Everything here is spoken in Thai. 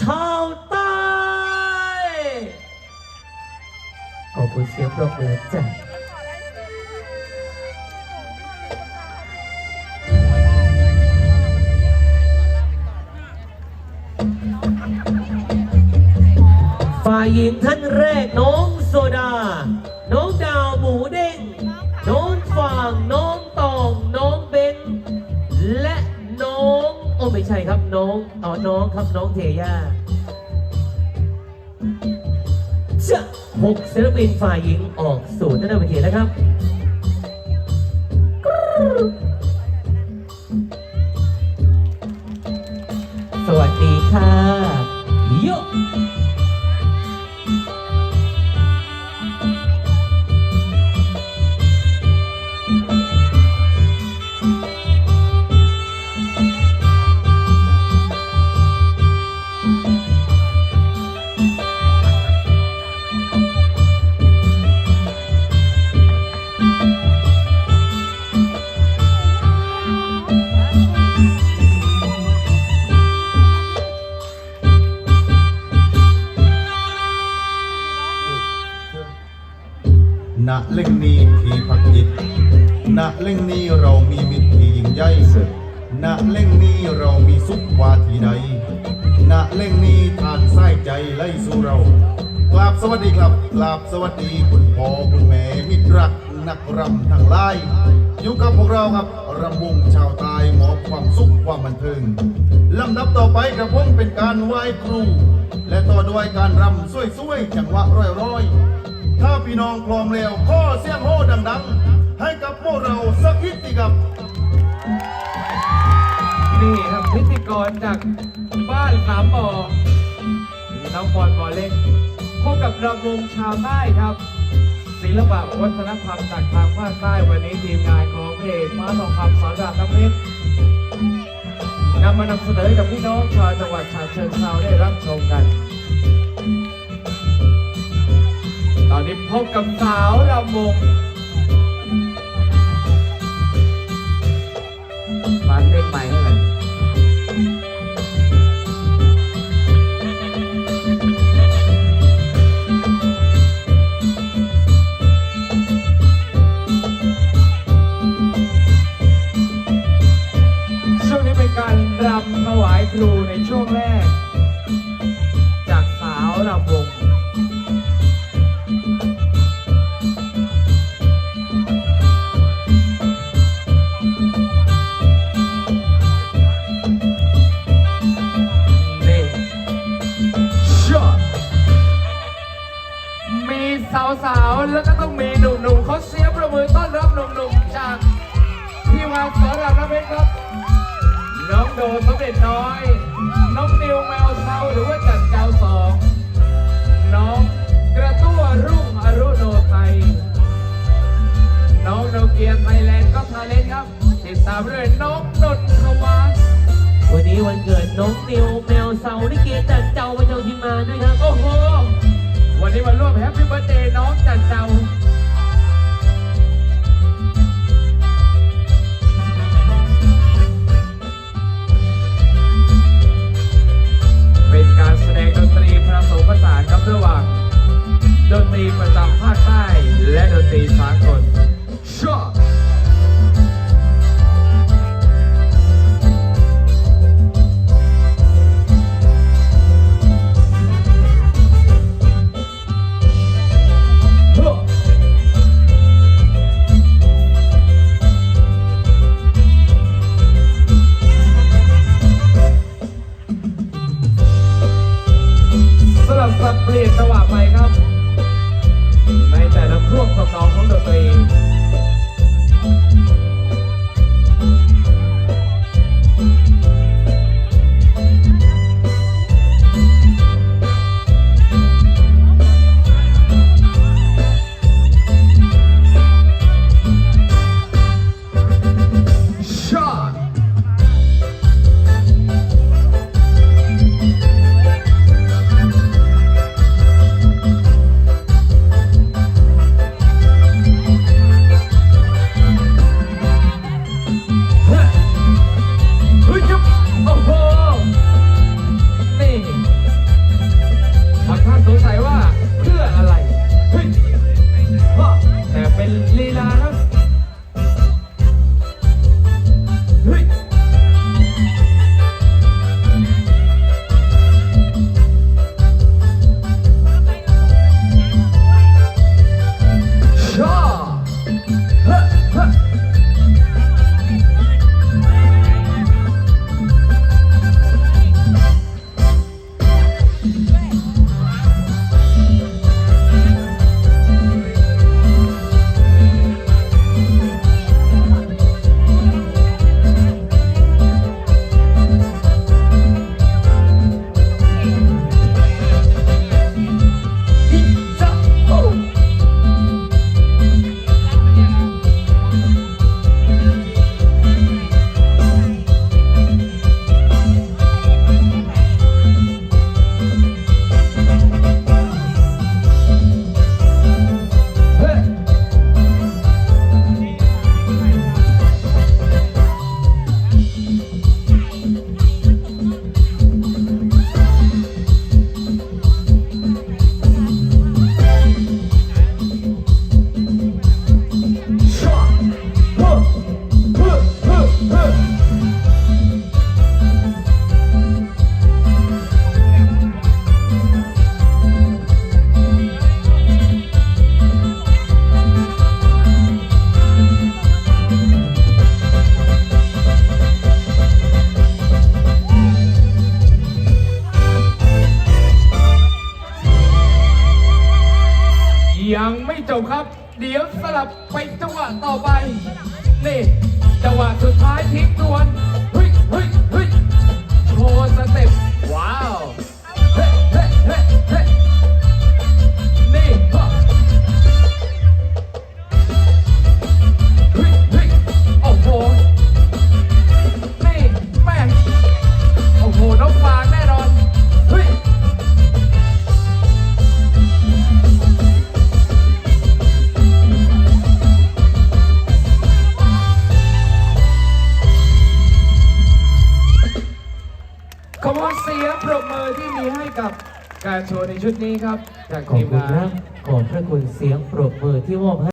ชาวใต้ขอบคุณเสียงปรบมือจ้ะฝ่ายหญิงท่านแรกน้องโซดา น้องอ๋อน้องครับน้องเทย่าจะหกศิลปินฝ่ายหญิงออกสู่หน้าเวทีนะครับ สวัสดีค่ะโย เล่งนี้เรามีมิตรที่ยิ่งใหญ่ณเล่งนี้เรามีสุขวาที่ใดณเล่งนี้ทานไส้ใจไล่สู่เรากราบสวัสดีครับกราบสวัสดีคุณพ่อคุณแม่มิตรรักนักรำทั้งหลายอยู่กับพวกเราครับรำวงชาวใตายมอบความสุขความบันเทิงลำดับต่อไปกระผมเป็นการไหว้ครู และต่อด้วยการรำสวยๆจังหวะร้อยๆถ้าพี่น้องพร้อมแล้วข้อเสียงโห่ดังๆ ให้กับพวกเราสักนิดสิครับ นี่ครับพิธีกรจากบ้านสามบ่อน้องบอลบอลเล็กพบกับระวงชาวใต้ครับศิลปะวัฒนธรรมจากทางภาคใต้วันนี้ทีมงานของเพจม้าทองคำสอนรามน้ำเพชรนำมานำเสนอให้กับพี่น้องชาวจังหวัดฉะเชิงเทราได้รับชมกัน ตอนนี้พบกับสาวรำวง ช่วงแรก จากสาวรำวงนี่ชอตมีสาวๆ แล้วก็ต้องมีหนุ่มๆเขาเสียงประมือต้อนรับหนุ่มๆ จากที่มาสอนรามน้ำเพชรครับ น้องโดสมเด็จน้อย น้องนิวแมวเซาหรือว่าจัดเจ้าสอง น้องกระตั้วรุ่งอรุโนไทย น้องโนเกียไทยแลนด์ก็ทาเลนครับ ติดตามด้วยน้องนนทวัฒน์วันนี้วันเกิดน้องนิวแมวเซาลิเกจัดเจ้ามาเจ้าทีมงานด้วยครับ โอ้โห วันนี้มาร่วมแฮปปี้เบิร์ดเดย์น้องจันเจ้า รีประจำภาคใต้ และดนตรีสากลชอบสำหรับสับเปลี่ยนจังหวะไปครับ แต่ละช่วงทำนองของตัวเอง ครับ เดี๋ยวสลับไปจังหวะต่อไป นี่จังหวะสุดท้ายทิ้งทวน การโชว์ในชุดนี้ครับจากขอบทีมคุณงาครับขอบพระคุณเสียงปรบมือที่มอบให้